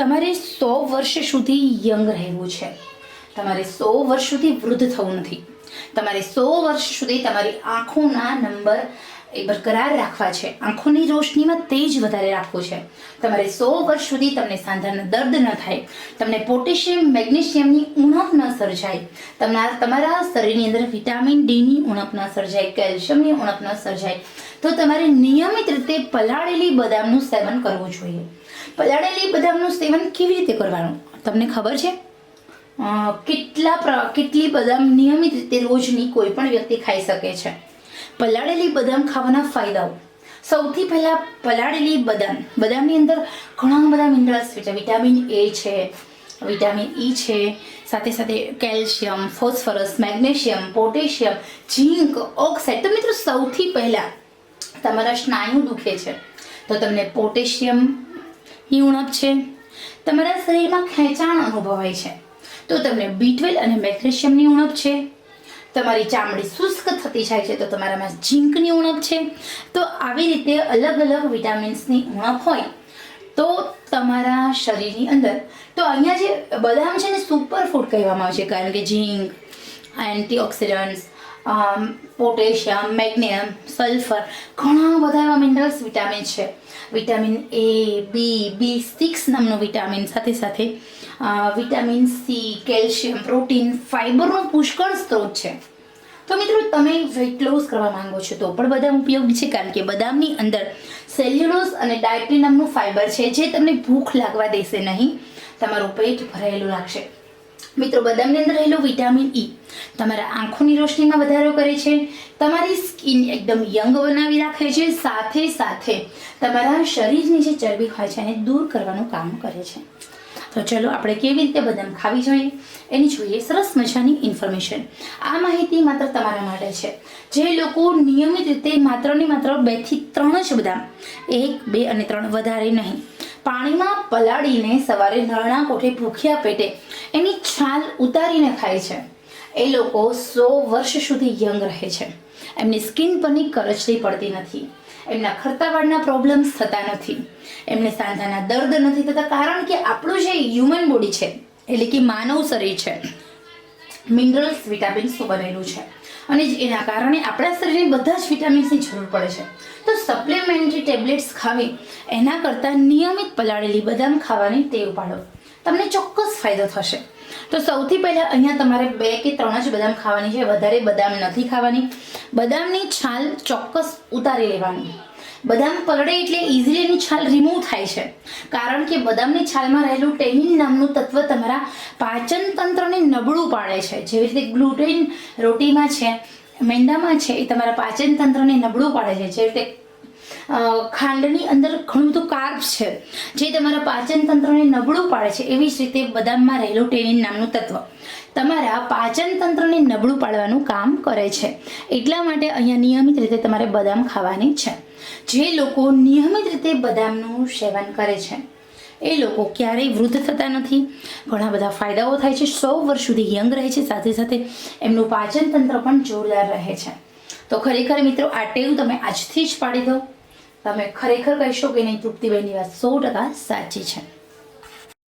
તમારે સો વર્ષ સુધી યંગ રહેવું છે. તમારે સો વર્ષ સુધી વૃદ્ધ થવું નથી. તમારે સો વર્ષ સુધી તમારી આંખોના નંબર એ બરકરાર રાખવા છે. આંખોની રોશનીમાં તેજ વધારે રાખવું છે. તમારે સો વર્ષ સુધી તમને સાંધાના દર્દ ન થાય. તમને પોટેશિયમ, મેગ્નેશિયમની ઉણપ ન સર્જાય. તમારા તમારા શરીરની અંદર વિટામિન ડીની ઉણપ ન સર્જાય, કેલ્શિયમની ઉણપ ન સર્જાય. તો તમારે નિયમિત રીતે પલાળેલી બદામનું સેવન કરવું જોઈએ. પલાળેલી બદામનું સેવન કેવી રીતે કરવાનું? તમને ખબર છે? કેટલા કેટલી બદામ નિયમિત રીતે રોજની કોઈ પણ વ્યક્તિ ખાઈ શકે છે. પલાળેલી બદામ ખાવાના ફાયદાઓ. સૌથી પહેલાં પલાળેલી બદામ. બદામની અંદર ઘણા બધા મિનરલ્સ છે વિટામિન એ છે વિટામિન ઈ છે, સાથે સાથે calcium phosphorus magnesium potassium zinc oxide તો મિત્રો સૌથી પહેલાં તમારા સ્નાયુ દુખે છે. તો તમને પોટેશિયમની ઉણપ છે. તમારા શરીરમાં ખેંચાણ અનુભવાય છે. તો તમને બી ટ્વેલ અને મેગ્નેશિયમની ઉણપ છે. તમારી ચામડી શુષ્ક થતી જાય છે, તો તમારામાં ઝીંકની ઉણપ છે. તો આવી રીતે અલગ અલગ વિટામિન્સની ઉણપ હોય તો તમારા શરીરની અંદર. તો અહીંયા જે બદામ છે ને સુપર ફૂડ કહેવામાં આવે છે, કારણ કે zinc antioxidants potassium magnesium sulphur ઘણા બધા એવા મિનરલ્સ વિટામિન છે. Vitamin A B B six નામનું વિટામિન સાથે સાથે વિટામિન સી કેલ્શિયમ પ્રોટીન ફાઇબરનો પુષ્કળ સ્ત્રોત છે. તો મિત્રો, તમે વેઇટ લોસ કરવા માંગો છો તો પણ બદામ ઉપયોગી છે, કારણ કે બદામની અંદર સેલ્યુલોઝ અને ડાયટ્રી નામનું ફાઇબર છે, જે તમને ભૂખ લાગવા દેશે નહીં. તમારું પેટ ભરાયેલું રાખશે. મિત્રો, બદામની અંદર રહેલું વિટામિન ઈ તમારા આંખોની રોશનીમાં વધારો કરે છે, તમારી સ્કિન એકદમ યંગ બનાવી રાખે છે, સાથે સાથે તમારા શરીરની જે ચરબી હોય છે એને દૂર કરવાનું કામ કરે છે. તો ચલો આપણે કેવી રીતે બદામ ખાવી જોઈએ, એની જોઈએ સરસ મજાની ઇન્ફોર્મેશન આ માહિતી માત્ર તમારા માટે છે. જે લોકો નિયમિત રીતે માત્ર ને માત્ર બેથી ત્રણ જ બદામ, એક, બે અને ત્રણ વધારે નહીં, પાણીમાં પલાળીને સવારે નરણા કોઠે ભૂખ્યા પેટે એની છાલ ઉતારીને ખાય છે. એ લોકો સો વર્ષ સુધી યંગ રહે છે. એમની સ્કિન પરની કરચલી પડતી નથી. એમના ખર્તાવાળના પ્રોબ્લેમ્સ થતા નથી. એમને સાંધાના દર્દ નથી થતા કારણ કે આપણું જે હ્યુમન બોડી છે, એટલે કે માનવ શરીર છે, મિનરલ્સ વિટામિન્સનું બનેલું છે. અને એના કારણે આપણા શરીરને બધા જ વિટામિન્સની જરૂર પડે છે. તો સપ્લિમેન્ટરી ટેબ્લેટ્સ ખાવી, એના કરતાં નિયમિત પલાળેલી બદામ ખાવાની ટેવ પાડો. તમને ચોક્કસ ફાયદો થશે. તો સૌથી પહેલાં અહીંયા તમારે બે કે ત્રણ જ બદામ ખાવાની છે. વધારે બદામ નથી ખાવાની. બદામની છાલ ચોક્કસ ઉતારી લેવાની. બદામ પલળે એટલે ઇઝીલી એની છાલ રિમૂવ થાય છે. કારણ કે બદામની છાલમાં રહેલું ટેનિન નામનું તત્વ તમારા પાચન તંત્રને નબળું પાડે છે. જેવી રીતે ગ્લુટેન રોટીમાં છે, મેંદામાં છે, એ તમારા પાચન તંત્રને નબળું પાડે છે. જેવી રીતે ખાંડની અંદર ઘણું બધું કાર્બ છે, જે તમારા પાચન તંત્રને નબળું પાડે છે, એવી જ રીતે બદામમાં રહેલું ટેનિન નામનું તત્વ. તમારા પાચન તંત્રને નબળું પાડવાનું કામ કરે છે. એટલા માટે અહીંયા નિયમિત રીતે તમારે બદામ ખાવાની છે. જે લોકો નિયમિત રીતે બદામનું સેવન કરે છે, એ લોકો ક્યારેય વૃદ્ધ થતા નથી. ઘણા બધા ફાયદાઓ થાય છે, સો વર્ષ સુધી યંગ રહે છે, સાથે સાથે એમનું પાચન તંત્ર પણ જોરદાર રહે છે. તો ખરેખર મિત્રો, આ ટેવ તમે આજથી જ પાડી દો. તમે ખરેખર કહેશો કે નહીં તૃપ્તિભાઈની વાત સો ટકા સાચી છે.